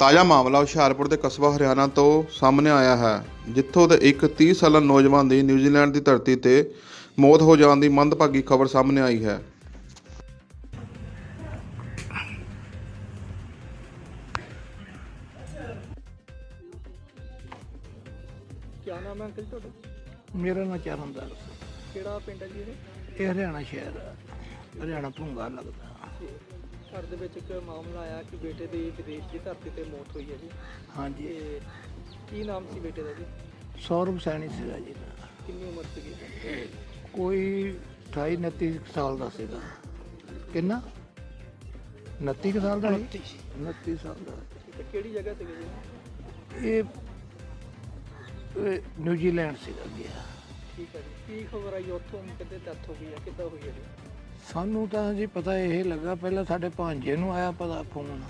ਤਾਜ਼ਾ ਮਾਮਲਾ ਹੁਸ਼ਿਆਰਪੁਰ ਦੇ ਕਸਬਾ ਹਰਿਆਣਾ ਤੋਂ ਸਾਹਮਣੇ ਆਇਆ ਹੈ ਜਿੱਥੋਂ ਦੇ ਇੱਕ 30 ਸਾਲਾ ਨੌਜਵਾਨ ਦੀ ਨਿਊਜ਼ੀਲੈਂਡ ਦੀ ਧਰਤੀ ਤੇ ਮੌਤ ਹੋ ਜਾਣ ਦੀ ਮੰਦਭਾਗੀ ਖਬਰ ਸਾਹਮਣੇ ਆਈ ਹੈ। ਕਿਆ ਨਾਮ ਹੈ ਅੰਕਲ ਤੁਹਾਡਾ? ਮੇਰਾ ਚਰਨਦਾਰ। ਕਿਹੜਾ ਪਿੰਡ ਹੈ ਜੀ ਇਹ? ਇਹ ਹਰਿਆਣਾ ਸ਼ਹਿਰ ਆ। ਹਰਿਆਣਾ ਭੁੰਗਾ ਲੱਗਦਾ ਘਰ ਦੇ ਵਿੱਚ ਇੱਕ ਮਾਮਲਾ ਆਇਆ ਕਿ ਬੇਟੇ ਦੀ ਵਿਦੇਸ਼ ਦੀ ਧਰਤੀ ਤੇ ਮੌਤ ਹੋਈ ਹੈ ਜੀ। ਹਾਂਜੀ। ਤੇ ਕੀ ਨਾਮ ਸੀ ਬੇਟੇ ਦਾ ਜੀ? ਸੌਰਵ ਸੈਣੀ ਸੀਗਾ ਜੀ। ਕਿੰਨੀ ਉਮਰ ਸੀਗੀ? ਕੋਈ 28 29 ਸਾਲ ਦਾ ਸੀਗਾ। ਕਿੰਨਾ? 29 ਕੁ ਸਾਲ ਦਾ ਸੀ? 29 ਸਾਲ ਦਾ। ਤੇ ਕਿਹੜੀ ਜਗ੍ਹਾ ਸੀਗੀ ਜੀ? ਇਹ ਇਹ ਨਿਊਜ਼ੀਲੈਂਡ ਸੀਗਾ ਗਿਆ ਠੀਕ ਹੈ ਜੀ। ਕੀ ਖਬਰ ਆਈ? ਉੱਥੋਂ ਕਿਤੇ ਡੈਥ ਹੋ ਗਈ ਹੈ ਕਿੱਦਾਂ ਹੋਈ ਹੈ ਜੀ? ਸਾਨੂੰ ਤਾਂ ਜੀ ਪਤਾ ਇਹ ਲੱਗਾ, ਪਹਿਲਾਂ ਸਾਡੇ ਭਾਂਜੇ ਨੂੰ ਆਇਆ ਪਤਾ ਫੋਨ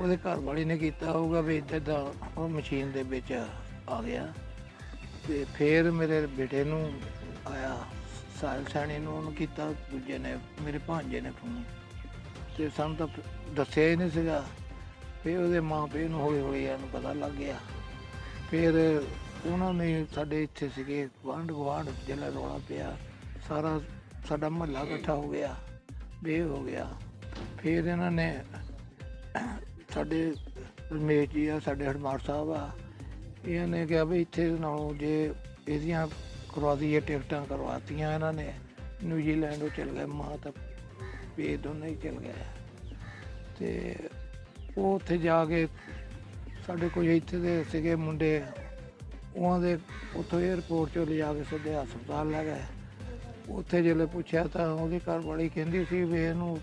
ਉਹਦੇ ਘਰ ਵਾਲੀ ਨੇ ਕੀਤਾ ਹੋਊਗਾ ਵੀ ਇੱਦਾਂ ਦਾ ਉਹ ਮਸ਼ੀਨ ਦੇ ਵਿੱਚ ਆ ਗਿਆ। ਤੇ ਫਿਰ ਮੇਰੇ ਬੇਟੇ ਨੂੰ ਆਇਆ, ਸਾਇਲ ਸੈਣੀ ਨੂੰ ਉਹਨੂੰ ਕੀਤਾ, ਦੂਜੇ ਨੇ, ਮੇਰੇ ਭਾਂਜੇ ਨੇ ਫੋਨ ਤੇ ਸਾਨੂੰ ਤਾਂ ਦੱਸਿਆ ਹੀ ਨਹੀਂ ਸੀਗਾ। ਫਿਰ ਉਹਦੇ ਮਾਂ ਪਿਓ ਨੂੰ ਹੌਲੀ ਹੌਲੀ ਇਹਨੂੰ ਪਤਾ ਲੱਗ ਗਿਆ। ਫਿਰ ਉਹਨਾਂ ਨੇ ਸਾਡੇ ਇੱਥੇ ਸੀਗੇ ਗੁਆਂਢ ਗੁਆਂਢ ਜਿਹੜਾ ਰੌਲਾ ਪਿਆ। ਸਾਰਾ ਸਾਡਾ ਮਹੱਲਾ ਇਕੱਠਾ ਹੋ ਗਿਆ ਬੇ ਹੋ ਗਿਆ। ਫਿਰ ਇਹਨਾਂ ਨੇ ਸਾਡੇ ਰਮੇਸ਼ ਜੀ ਆ, ਸਾਡੇ ਹਰਮਾਰ ਸਾਹਿਬ ਆ, ਇਹਨਾਂ ਨੇ ਕਿਹਾ ਵੀ ਇੱਥੇ ਨਾਲੋਂ ਜੇ ਇਹਦੀਆਂ ਕਰਵਾ ਦਈਏ ਟਿਕਟਾਂ ਕਰਵਾਤੀਆਂ ਇਹਨਾਂ ਨੇ, ਨਿਊਜ਼ੀਲੈਂਡ ਉਹ ਚਲ ਗਏ ਮਾਂ ਤਾਂ ਵੀ ਦੋਨੇ ਹੀ ਚਲ ਗਏ। ਤੇ ਉਹ ਉੱਥੇ ਜਾ ਕੇ ਸਾਡੇ ਕੋਈ ਇੱਥੇ ਦੇ ਸੀਗੇ ਮੁੰਡੇ ਉਹਨਾਂ ਦੇ ਉੱਥੋਂ 에어ਪੋਰਟ ਚੋਂ ਲਿਜਾ ਕੇ ਸਿੱਧੇ ਹਸਪਤਾਲ ਲੈ ਗਏ। ਉੱਥੇ ਜਦੋਂ ਪੁੱਛਿਆ ਤਾਂ ਉਹਦੀ ਘਰਵਾਲੀ ਕਹਿੰਦੀ ਸੀ ਵੀ ਇਹਨੂੰ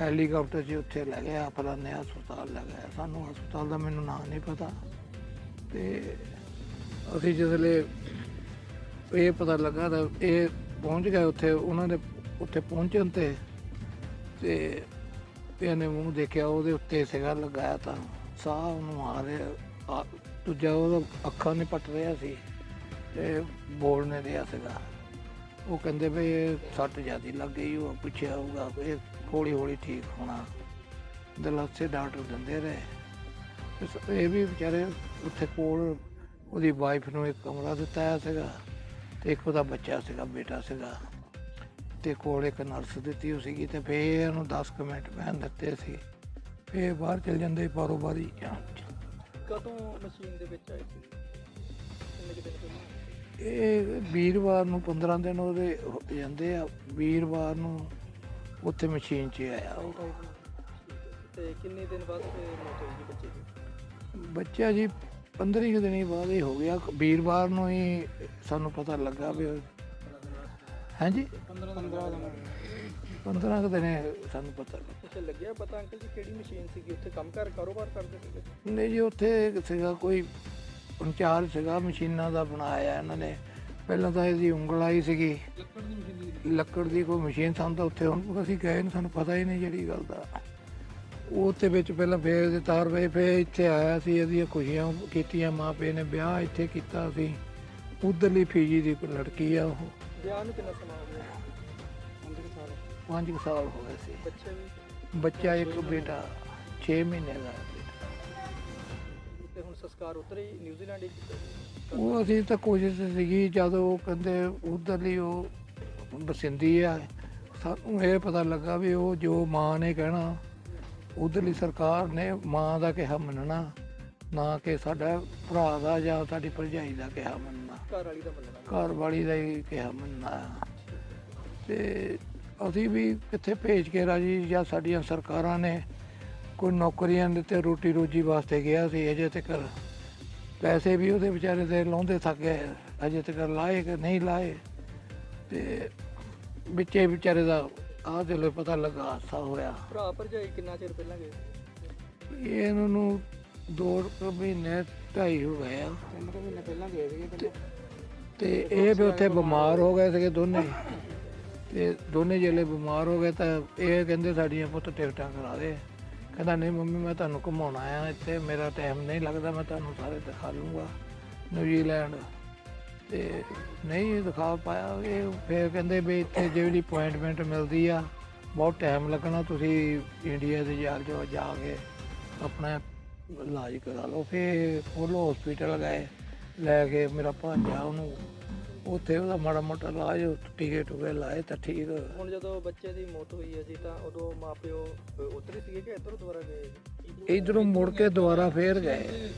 ਹੈਲੀਕਾਪਟਰ 'ਚ ਉੱਥੇ ਲੈ ਗਿਆ ਫਲਾਣੇ ਹਸਪਤਾਲ ਲੈ ਗਿਆ। ਸਾਨੂੰ ਹਸਪਤਾਲ ਦਾ ਮੈਨੂੰ ਨਾਂ ਨਹੀਂ ਪਤਾ। ਤੇ ਅਸੀਂ ਜਦੋਂ ਇਹ ਪਤਾ ਲੱਗਾ ਤਾਂ ਇਹ ਪਹੁੰਚ ਗਏ ਉੱਥੇ, ਉਹਨਾਂ ਦੇ ਉੱਥੇ ਪਹੁੰਚਣ ਤੇ ਤੇ ਇਹਨੇ ਮੂੰਹ ਦੇਖਿਆ, ਉਹਦੇ ਉੱਤੇ ਸੀਗਾ ਲਗਾਇਆ ਤਾਂ ਸਾਹ ਉਹਨੂੰ ਆ ਰਿਹਾ ਦੂਜਾ ਉਹਦਾ ਅੱਖਾਂ ਨਹੀਂ ਪਟ ਰਿਹਾ ਸੀ ਤੇ ਬੋਲ ਨਹੀਂ ਰਿਹਾ ਸੀਗਾ। ਉਹ ਕਹਿੰਦੇ ਵੀ ਇਹ ਸੱਟ ਜ਼ਿਆਦੀ ਲੱਗ ਗਈ, ਉਹ ਪੁੱਛਿਆ ਹੋਊਗਾ ਇਹ ਹੌਲੀ ਹੌਲੀ ਠੀਕ ਹੋਣਾ। ਦਿਲਾਸੇ ਡਾਕਟਰ ਦਿੰਦੇ ਰਹੇ। ਤੇ ਇਹ ਵੀ ਵਿਚਾਰੇ ਉੱਥੇ ਕੋਲ ਉਹਦੀ ਵਾਈਫ ਨੂੰ ਇੱਕ ਕਮਰਾ ਦਿੱਤਾ ਹੋਇਆ ਸੀਗਾ ਤੇ ਇੱਕ ਉਹਦਾ ਬੱਚਾ ਸੀਗਾ, ਬੇਟਾ ਸੀਗਾ। ਤੇ ਕੋਲ ਇੱਕ ਨਰਸ ਦਿੱਤੀ ਹੋਈ ਸੀਗੀ ਤੇ ਫੇਰ ਇਹਨੂੰ 10 ਕੁ ਮਿੰਟ ਬਹਿਣ ਦਿੱਤੇ ਸੀ। ਫੇਰ ਬਾਹਰ ਚਲ ਜਾਂਦੇ ਬਾਰੋ ਬਾਰੀ ਕਦੋਂ ਮਸ਼ੀਨ ਦੇ ਵਿੱਚ ਆਏ ਸੀ? ਇਹ ਵੀਰਵਾਰ ਨੂੰ 15 ਦਿਨ ਉਹਦੇ ਹੋ ਜਾਂਦੇ ਆ ਵੀਰਵਾਰ ਨੂੰ ਉੱਥੇ ਮਸ਼ੀਨ 'ਚ ਆਇਆ ਉਹ। ਤੇ ਕਿੰਨੇ ਦਿਨ ਬਾਅਦ ਫਿਰ ਮੌਤ ਹੋਈ ਜੀ ਬੱਚੇ ਦੀ? ਬੱਚਾ ਜੀ 15 ਕੁ ਦਿਨੀ ਬਾਅਦ ਹੀ ਹੋ ਗਿਆ। ਵੀਰਵਾਰ ਨੂੰ ਹੀ ਸਾਨੂੰ ਪਤਾ ਲੱਗਾ ਵੀ ਹਾਂਜੀ? 15 ਦਿਨ 15 ਕੁ ਦਿਨੇ ਸਾਨੂੰ ਪਤਾ ਲੱਗਾ। ਅੱਛਾ ਲੱਗਿਆ ਪਤਾ ਅੰਕਲ ਜੀ ਕਿਹੜੀ ਮਸ਼ੀਨ ਸੀਗੀ? ਉੱਥੇ ਕੰਮ ਕਰ ਕਾਰੋਬਾਰ ਕਰਦੇ ਸੀਗੇ? ਨਹੀਂ ਜੀ ਉੱਥੇ ਸੀਗਾ ਕੋਈ ਇੰਚਾਰਜ ਸੀਗਾ ਮਸ਼ੀਨਾਂ ਦਾ ਬਣਾਇਆ ਇਹਨਾਂ ਨੇ। ਪਹਿਲਾਂ ਤਾਂ ਇਹਦੀ ਉਂਗਲ ਆਈ ਸੀਗੀ। ਲੱਕੜ ਦੀ ਕੋਈ ਮਸ਼ੀਨ ਸਾਨੂੰ ਤਾਂ ਉੱਥੇ ਹੁਣ ਅਸੀਂ ਗਏ ਨਹੀਂ ਸਾਨੂੰ ਪਤਾ ਹੀ ਨਹੀਂ ਜਿਹੜੀ ਗੱਲ ਦਾ। ਉਹ ਵਿੱਚ ਪਹਿਲਾਂ ਫੇਰ ਦੇ ਤਾਰ ਵੇ ਫੇਰ ਇੱਥੇ ਆਇਆ ਸੀ ਇਹਦੀਆਂ ਖੁਸ਼ੀਆਂ ਕੀਤੀਆਂ ਮਾਂ ਪਿਓ ਨੇ ਵਿਆਹ ਇੱਥੇ ਕੀਤਾ ਸੀ। ਉਧਰਲੀ ਫੀਜੀ ਦੀ ਕੋਈ ਲੜਕੀ ਆ ਉਹ। ਵਿਆਹ ਨੂੰ ਕਿੰਨਾ ਸਮਾਂ ਹੋ ਗਿਆ? 5 ਸਾਲ। 5 ਸਾਲ ਹੋ ਗਏ ਸੀ। ਬੱਚੇ ਵੀ? ਬੱਚਾ ਇੱਕ ਬੇਟਾ 6 ਮਹੀਨੇ ਦਾ ਬੇਟਾ। ਤੇ ਹੁਣ ਸੰਸਕਾਰ ਉੱਧਰ ਹੀ ਨਿਊਜ਼ੀਲੈਂਡ। ਉਹ ਅਸੀਂ ਤਾਂ ਕੋਸ਼ਿਸ਼ ਸੀਗੀ ਜਦੋਂ ਉਹ ਕਹਿੰਦੇ ਉਧਰਲੀ ਉਹ ਬਸਿੰਦੀ ਆ ਸਾਨੂੰ ਇਹ ਪਤਾ ਲੱਗਾ ਵੀ ਉਹ ਜੋ ਮਾਂ ਨੇ ਕਹਿਣਾ ਉਧਰਲੀ ਸਰਕਾਰ ਨੇ ਮਾਂ ਦਾ ਕਿਹਾ ਮੰਨਣਾ ਨਾ ਕਿ ਸਾਡਾ ਭਰਾ ਦਾ ਜਾਂ ਸਾਡੀ ਭਰਜਾਈ ਦਾ ਕਿਹਾ ਮੰਨਣਾ। ਘਰ ਵਾਲੀ ਦਾ ਮੰਨਣਾ। ਘਰ ਵਾਲੀ ਦਾ ਹੀ ਕਿਹਾ ਮੰਨਣਾ। ਤੇ ਅਸੀਂ ਵੀ ਕਿੱਥੇ ਭੇਜ ਕੇ ਰਾਜੀ ਜਾਂ ਸਾਡੀਆਂ ਸਰਕਾਰਾਂ ਨੇ ਕੋਈ ਨੌਕਰੀਆਂ ਦੇ ਤੇ ਰੋਟੀ ਰੋਜੀ ਵਾਸਤੇ ਗਿਆ ਸੀ ਅਜੇ ਤੱਕ ਪੈਸੇ ਵੀ ਉਹਦੇ ਵਿਚਾਰੇ ਦੇ ਲਾਉਂਦੇ ਥੱਕ ਗਏ ਅਜੇ ਤੱਕ ਲਾਏ ਕਿ ਨਹੀਂ ਲਾਏ। ਤੇ ਵਿੱਚੇ ਵਿਚਾਰੇ ਦਾ ਆਹ ਦਿਲੋਂ ਪਤਾ ਲੱਗਾ ਹਾਸਾ ਹੋਇਆ। ਭਰਾ ਭਰਜਾਈ ਕਿੰਨਾ ਚਿਰ ਪਹਿਲਾਂ ਗਏ? ਇਹਨਾਂ ਨੂੰ ਦੋ ਕੁ ਮਹੀਨੇ ਢਾਈ ਹੋ ਗਏ ਆ। ਤਿੰਨ ਕੁ ਮਹੀਨੇ ਪਹਿਲਾਂ ਗਏ ਸੀਗੇ ਤੇ ਇਹ ਵੀ ਉੱਥੇ ਬਿਮਾਰ ਹੋ ਗਏ ਸੀਗੇ ਦੋਨੇ। ਤੇ ਦੋਨੇ ਜਿਹੜੇ ਬਿਮਾਰ ਹੋ ਗਏ ਤਾਂ ਇਹ ਕਹਿੰਦੇ ਸਾਡੀਆਂ ਪੁੱਤ ਟਿਕਟਾਂ ਕਰਾ ਦੇ। ਕਹਿੰਦਾ, ਨਹੀਂ ਮੰਮੀ, ਮੈਂ ਤੁਹਾਨੂੰ ਘੁਮਾਉਣ ਆਇਆ ਇੱਥੇ, ਮੇਰਾ ਟਾਈਮ ਨਹੀਂ ਲੱਗਦਾ, ਮੈਂ ਤੁਹਾਨੂੰ ਸਾਰੇ ਦਿਖਾ ਲੂੰਗਾ ਨਿਊਜ਼ੀਲੈਂਡ ਤੇ ਨਹੀਂ ਦਿਖਾ ਪਾਇਆ। ਇਹ ਫਿਰ ਕਹਿੰਦੇ ਵੀ ਇੱਥੇ ਜਿਹੜੀ ਅਪਾਇੰਟਮੈਂਟ ਮਿਲਦੀ ਆ, ਬਹੁਤ ਟਾਈਮ ਲੱਗਣਾ, ਤੁਸੀਂ ਇੰਡੀਆ ਦੇ ਜਾ ਜੋ ਜਾ ਕੇ ਆਪਣਾ ਇਲਾਜ ਕਰਾ ਲਓ। ਫਿਰ ਪੋਲੋ ਹਸਪੀਟਲ ਗਏ, ਲੈ ਕੇ ਮੇਰਾ ਭਾਂਜਾ ਉਹਨੂੰ ਉੱਥੇ ਉਹਦਾ ਮਾੜਾ ਮੋਟਾ ਇਲਾਜ ਟੀਕੇ ਟੁਕੇ ਲਾਏ ਤਾਂ ਠੀਕ। ਹੁਣ ਜਦੋਂ ਬੱਚੇ ਦੀ ਮੌਤ ਹੋਈ ਹੈ ਜੀ ਤਾਂ ਉਦੋਂ ਮਾਪਿਓ ਉਧਰ ਹੀ ਸੀਗੇ ਕਿ ਇੱਧਰ ਦੁਬਾਰਾ ਗਏ? ਇਧਰੋਂ ਮੁੜ ਕੇ ਦੁਬਾਰਾ ਫੇਰ ਗਏ।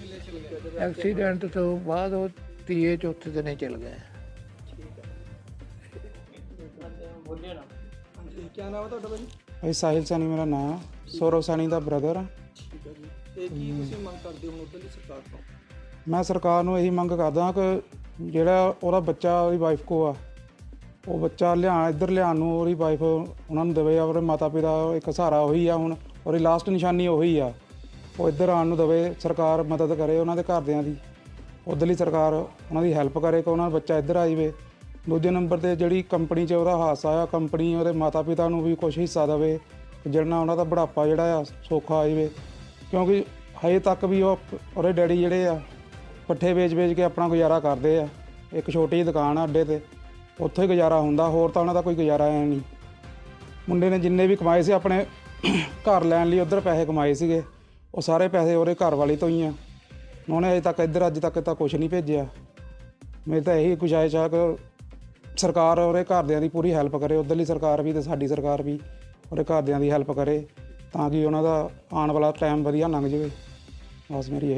ਐਕਸੀਡੈਂਟ ਤੋਂ ਬਾਅਦ ਉਹ ਤੀਏ ਚੌਥੇ ਦਿਨੇ ਚਲ ਗਏ। ਠੀਕ ਹੈ। ਬੋਲਿਆ ਨਾ ਹਾਂਜੀ ਕੀ ਨਾਮ ਹੈ ਤੁਹਾਡਾ ਭਾਈ ਸਾਹਿਲ ਸੈਣੀ ਮੇਰਾ ਨਾਮ ਸੌਰਵ ਸੈਣੀ ਦਾ ਬ੍ਰਦਰ ਆ। ਠੀਕ ਹੈ ਜੀ। ਤੇ ਕੀ ਤੁਸੀਂ ਮੰਗ ਕਰਦੇ ਹੋ ਉਧਰਲੀ ਸਰਕਾਰ ਤੋਂ? ਮੈਂ ਸਰਕਾਰ ਨੂੰ ਇਹੀ ਮੰਗ ਕਰਦਾ ਕਿ ਜਿਹੜਾ ਉਹਦਾ ਬੱਚਾ, ਉਹਦੀ ਵਾਈਫ ਕੋ ਆ, ਉਹ ਬੱਚਾ ਲਿਆਣ ਇੱਧਰ ਲਿਆਉਣ ਨੂੰ ਉਹਦੀ ਵਾਈਫ ਉਹਨਾਂ ਨੂੰ ਦੇਵੇ ਉਹਦੇ ਮਾਤਾ ਪਿਤਾ ਇੱਕ ਸਹਾਰਾ ਉਹੀ ਆ ਹੁਣ, ਉਹਦੀ ਲਾਸਟ ਨਿਸ਼ਾਨੀ ਉਹੀ ਆ। ਉਹ ਇੱਧਰ ਆਉਣ ਨੂੰ ਦੇਵੇ, ਸਰਕਾਰ ਮਦਦ ਕਰੇ ਉਹਨਾਂ ਦੇ ਘਰਦਿਆਂ ਦੀ, ਉਧਰਲੀ ਸਰਕਾਰ ਉਹਨਾਂ ਦੀ ਹੈਲਪ ਕਰੇ ਕਿ ਉਹਨਾਂ ਦਾ ਬੱਚਾ ਇੱਧਰ ਆ ਜਾਵੇ। ਦੂਜੇ ਨੰਬਰ ਤੇ ਜਿਹੜੀ ਕੰਪਨੀ 'ਚ ਉਹਦਾ ਹਾਦਸਾ ਆ ਕੰਪਨੀ ਉਹਦੇ ਮਾਤਾ ਪਿਤਾ ਨੂੰ ਵੀ ਕੁਝ ਹਿੱਸਾ ਦੇਵੇ, ਕਿ ਜਿਹੜਾ ਨਾਲ ਉਹਨਾਂ ਦਾ ਬੁਢਾਪਾ ਜਿਹੜਾ ਆ, ਸੌਖਾ ਆ ਜਾਵੇ। ਕਿਉਂਕਿ ਹਜੇ ਤੱਕ ਵੀ ਉਹ, ਉਹਦੇ ਡੈਡੀ ਜਿਹੜੇ ਆ ਪੱਠੇ ਵੇਚ-ਵੇਚ ਕੇ ਆਪਣਾ ਗੁਜ਼ਾਰਾ ਕਰਦੇ ਆ। ਇੱਕ ਛੋਟੀ ਜਿਹੀ ਦੁਕਾਨ ਆ ਅੱਡੇ ਤੇ, ਉੱਥੋਂ ਹੀ ਗੁਜ਼ਾਰਾ ਹੁੰਦਾ, ਹੋਰ ਤਾਂ ਉਹਨਾਂ ਦਾ ਕੋਈ ਗੁਜ਼ਾਰਾ ਹੈ ਨਹੀਂ। ਮੁੰਡੇ ਨੇ ਜਿੰਨੇ ਵੀ ਕਮਾਏ ਸੀ, ਆਪਣੇ ਘਰ ਲੈਣ ਲਈ ਉਧਰ ਪੈਸੇ ਕਮਾਏ ਸੀਗੇ। ਉਹ ਸਾਰੇ ਪੈਸੇ ਉਹਦੇ ਘਰ ਵਾਲੀ ਤੋਂ ਹੀ ਆ। ਉਹਨੇ ਅਜੇ ਤੱਕ ਇੱਧਰ, ਅੱਜ ਤੱਕ ਤਾਂ ਕੁਝ ਨਹੀਂ ਭੇਜਿਆ। ਮੇਰੀ ਤਾਂ ਇਹੀ ਗੁਜਾਇਸ਼ ਆ ਕਿ ਸਰਕਾਰ ਉਹਦੇ ਘਰਦਿਆਂ ਦੀ ਪੂਰੀ ਹੈਲਪ ਕਰੇ। ਉਧਰਲੀ ਸਰਕਾਰ ਵੀ ਤੇ ਸਾਡੀ ਸਰਕਾਰ ਵੀ ਉਹਦੇ ਘਰਦਿਆਂ ਦੀ ਹੈਲਪ ਕਰੇ, ਤਾਂ ਕਿ ਉਹਨਾਂ ਦਾ ਆਉਣ ਵਾਲਾ ਟਾਈਮ ਵਧੀਆ ਲੰਘ ਜਾਵੇ। ਬਸ ਮੇਰੀ ਇਹ